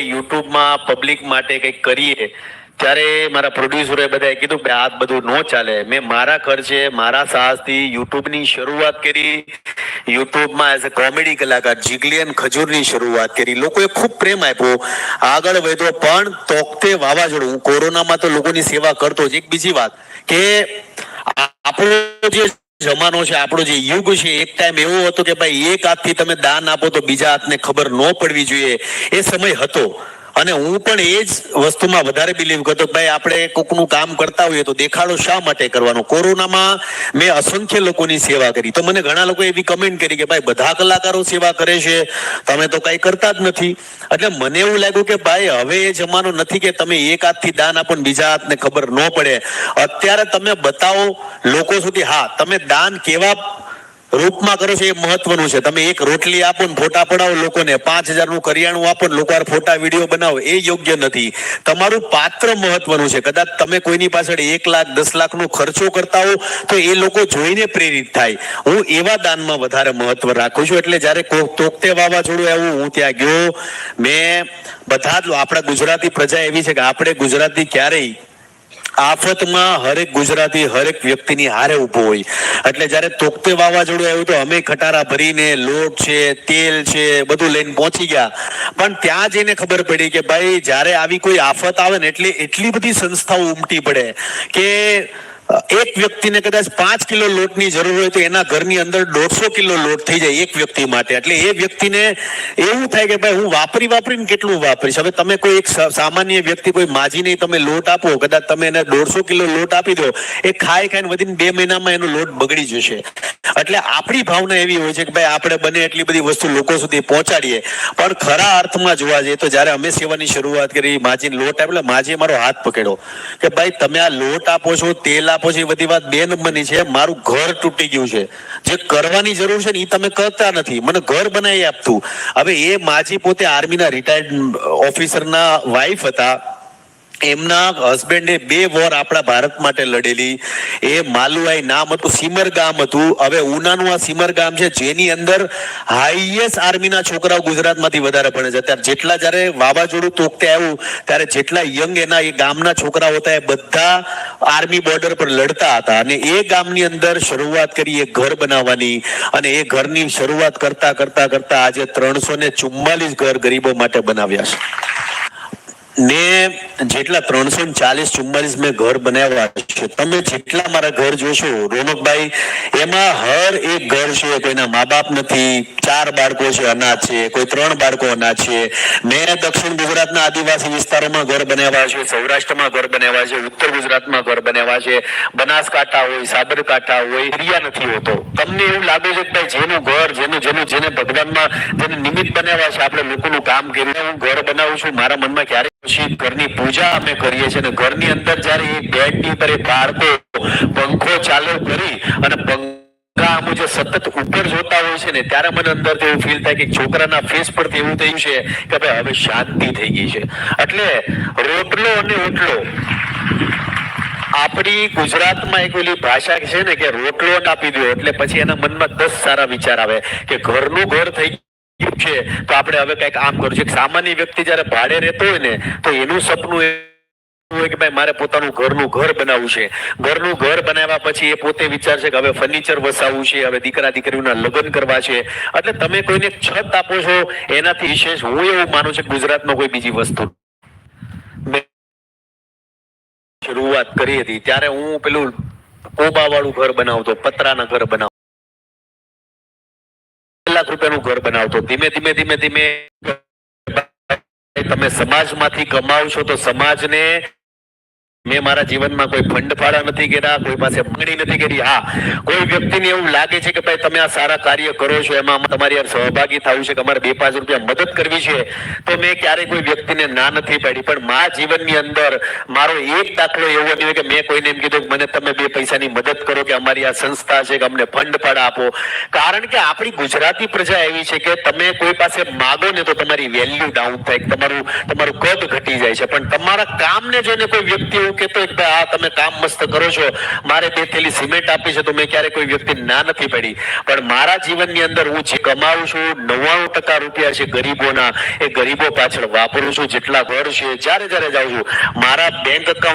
યુટ્યુબમાં પબ્લિક માટે કંઈક કરીએ ત્યારે મારા પ્રોડ્યુસરે બધાએ કીધું કે આ બધું ન ચાલે. મેં મારા ખર્ચે મારા સાહસથી યુટ્યુબની શરૂઆત કરી. યુટ્યુબમાં એઝ અ કોમેડી કલાકાર જીગલિયન ખજૂરની શરૂઆત કરી. લોકોએ ખૂબ પ્રેમ આપ્યો. આગળ વધ્યો પણ તોકતે વાવાઝોડું. કોરોનામાં તો લોકોની સેવા કરતો જ. એક બીજી વાત કે આપણો જે જમાનો છે, આપણો જે યુગ છે, એક ટાઈમ એવો હતો કે ભાઈ, એક હાથથી તમે દાન આપો તો બીજા હાથને ખબર ન પડવી જોઈએ. એ સમય હતો. અને હું પણ એ જ વસ્તુમાં વધારે બિલીવ કરતો ભાઈ, આપણે કોકનું કામ કરતા હોઈએ તો દેખાડો શા માટે કરવાનો? કોરોનામાં મેં અસંખ્ય લોકોની સેવા કરી. તો મને ઘણા લોકો એવી કમેન્ટ કરી કે ભાઈ, બધા કલાકારો સેવા કરે છે, તમે તો કઈ કરતા જ નથી. એટલે મને એવું લાગ્યું કે ભાઈ, હવે એ જમાનો નથી કે તમે એક હાથથી દાન આપો બીજા હાથને ખબર ન પડે. અત્યારે તમે બતાવો, લોકો સુધી હા, તમે દાન કેવા રૂપમાં કરો છો એ મહત્વનું છે. તમે એક રોટલી આપો ને ફોટા પડાવો, લોકોને પાંચ હજારનું કરિયાણું આપો ને લોકો ફોટા, વીડિયો બનાવો, એ યોગ્ય નથી. તમારું પાત્ર મહત્વનું છે. કદાચ તમે કોઈની પાછળ એક લાખ, દસ લાખનો ખર્ચો કરતા હો, તો એ લોકો જોઈને પ્રેરિત થાય. હું એવા દાનમાં વધારે મહત્વ રાખું છું. એટલે જ્યારે તોકતે વાવાઝોડું આવ્યું, હું ત્યાં ગયો. મેં બધા જ, આપણા ગુજરાતી પ્રજા એવી છે કે આપણે ગુજરાતી ક્યારેય આફતમાં હરેક ગુજરાતી હરેક વ્યક્તિની હારે ઊભો હોય. એટલે જ્યારે તોકતે વાવાઝોડું આવ્યું તો અમે ખટારા ભરીને લોટ છે, તેલ છે, બધું લઈને પહોંચી ગયા. પણ ત્યાં જઈને ખબર પડી કે ભાઈ, જ્યારે આવી કોઈ આફત આવે ને એટલે એટલી બધી સંસ્થાઓ ઉમટી પડે કે એક વ્યક્તિને કદાચ પાંચ કિલો લોટની જરૂર હોય તો એના ઘરની અંદર દોઢસો કિલો લોટ થઈ જાય એક વ્યક્તિ માટે. એટલે એ વ્યક્તિને એવું થાય કે ભાઈ હું વાપરી વાપરીને કેટલું વાપરીશ? હવે તમે કોઈ એક સામાન્ય વ્યક્તિ કોઈ માજીને તમે લોટ આપો, કદાચ તમે એને દોઢસો કિલો લોટ આપી દો, એ ખાઈ ખાઈને વધીને બે મહિનામાં એનો લોટ બગડી જશે. એટલે આપણી ભાવના એવી હોય છે કે ભાઈ આપણે બને એટલી બધી વસ્તુ લોકો સુધી પહોંચાડીએ. પણ ખરા અર્થમાં જોવા જઈએ તો જ્યારે અમે સેવાની શરૂઆત કરી માજીને લોટ આપ્યો, એટલે માજીએ મારો હાથ પકડ્યો કે ભાઈ તમે આ લોટ આપો છો, તેલ આપો છો, એ બધી વાત બે નંબરની છે, મારું ઘર તૂટી ગયું છે. જે કરવાની જરૂર છે ને એ તમે કરતા નથી. મને ઘર બનાવી આપતું. હવે એ માજી પોતે આર્મીના રિટાયર્ડ ઓફિસરના વાઇફ હતા. એમના હસબન્ડે બે વોર આપણા ભારત માટે લડેલી. એ માલુઆઈ નામ હતું, સિમર ગામ હતું. હવે ઉનાનું આ સિમર ગામ છે, જેની અંદર હાઈએસ્ટ આર્મીના છોકરાઓ ગુજરાતમાંથી વધારે ભણે છે. અત્યારે જેટલા જ્યારે વાવાઝોડું તોકતે આવ્યું, ત્યારે જેટલા યંગ એના એ ગામના છોકરાઓ હતા, એ બધા આર્મી બોર્ડર પર લડતા હતા. અને એ ગામની અંદર શરૂઆત કરી એ ઘર બનાવવાની. અને એ ઘરની શરૂઆત કરતા કરતા કરતા આજે ત્રણસો ને ચુમ્માલીસ ઘર ગરીબો માટે બનાવ્યા છે. ને જેટલા ત્રણસો ચાલીસ ચુમ્માલીસ મેં ઘર બનાવ્યા છે. તમે જેટલા મારા ઘર જોશો, રોનકભાઈ, એમાં હર એક ઘર છે, કોઈના મા બાપ નથી, ચાર બાળકો છે, અનાથ છે, કોઈ ત્રણ બાળકો અનાથ છે. મેં દક્ષિણ ગુજરાતના આદિવાસી વિસ્તારોમાં ઘર બનાવ્યા છે, સૌરાષ્ટ્રમાં ઘર બનાવ્યા છે, ઉત્તર ગુજરાતમાં ઘર બનાવ્યા છે, બનાસકાંઠા હોય, સાબરકાંઠા હોય, એરિયા નથી હોતો. તમને એવું લાગે છે કે ભાઈ જેનું ઘર, જેનું જેનું, જેને ભગવાનમાં જેને નિમિત્ત બનાવ્યા છે, આપણે લોકોનું કામ કરીને હું ઘર બનાવું છું, મારા મનમાં ક્યારે ઘરની પૂજા અમે કરીએ છીએ ઘરની અંદર જ્યારે એ બેડની અંદર એ બાળકો પંખો ચાલુ કરી અને પંખા જે સતત ઉપર જોતા હોય છે ને, ત્યારે મને અંદર એવું ફીલ થાય કે છોકરાના ફેસ પર એવું થયું છે કે ભાઈ હવે શાંતિ થઈ ગઈ છે. એટલે રોટલો અને ઓટલો. આપણી ગુજરાતમાં એક ઓલી ભાષા છે ને કે રોટલો આપી દો, એટલે પછી એના મનમાં દસ સારા વિચાર આવે કે ઘરનું ઘર થઈ છે. તો આપણે હવે કંઈક આમ કરવું છે. સામાન્ય વ્યક્તિ જ્યારે ભાડે રહેતો હોય ને, તો એનું સપનું હોય કે ભાઈ મારે પોતાનું ઘરનું ઘર બનાવવું છે. ઘરનું ઘર બનાવ્યા પછી એ પોતે વિચારશે કે હવે ફર્નિચર વસાવવું છે, હવે દીકરા દીકરીઓના લગ્ન કરવા છે. એટલે તમે કોઈને છત આપો છો, એનાથી વિશેષ હું એવું માનું છું ગુજરાતમાં કોઈ બીજી વસ્તુ શરૂઆત કરી હતી. ત્યારે હું પેલું કોબા વાળું ઘર બનાવતો, પતરાના ઘર બનાવતો. લાખ રૂપિયાનું ઘર બનાવતો. ધીમે ધીમે ધીમે ધીમે તમે સમાજમાંથી કમાવશો તો સમાજને મેં મારા જીવનમાં કોઈ ફંડ ફાળા નથી કર્યા, કોઈ પાસે માંગણી નથી કરી. હા, કોઈ વ્યક્તિને એવું લાગે છે કે ભાઈ તમે આ સારા કાર્ય કરો છો, એમાં તમારી સહભાગી થવું છે કે અમારે બે પાંચ રૂપિયા મદદ કરવી છે, તો મેં ક્યારેય કોઈ વ્યક્તિને ના નથી પાડી. પણ મારા જીવનની અંદર મારો એક દાખલો એવો નથી કે મેં કોઈને એમ કીધું મને તમે બે પૈસાની મદદ કરો કે અમારી આ સંસ્થા છે કે અમને ફંડ ફાળા આપો. કારણ કે આપણી ગુજરાતી પ્રજા એવી છે કે તમે કોઈ પાસે માગો ને તો તમારી વેલ્યુ ડાઉન થાય તમારું તમારું કદ ઘટી જાય છે. પણ તમારા કામને જોઈને કોઈ વ્યક્તિ એવું કહેતો કે ભાઈ, આ તમે કામ મસ્ત કરો છો. મારે બે થેલી સિમેન્ટ આપી છે તો મેં ક્યારે કોઈ વ્યક્તિ ના નથી પડી. પણ મારા જીવનની અંદર હું જે કમાવું છું, નવ્વાણું ટકા રૂપિયા છે ગરીબોના. એ ગરીબો પાછળ વાપરું છું. જેટલા ઘર છે, જ્યારે જ્યારે જાઉં છું, મારા બેંક એકાઉન્ટ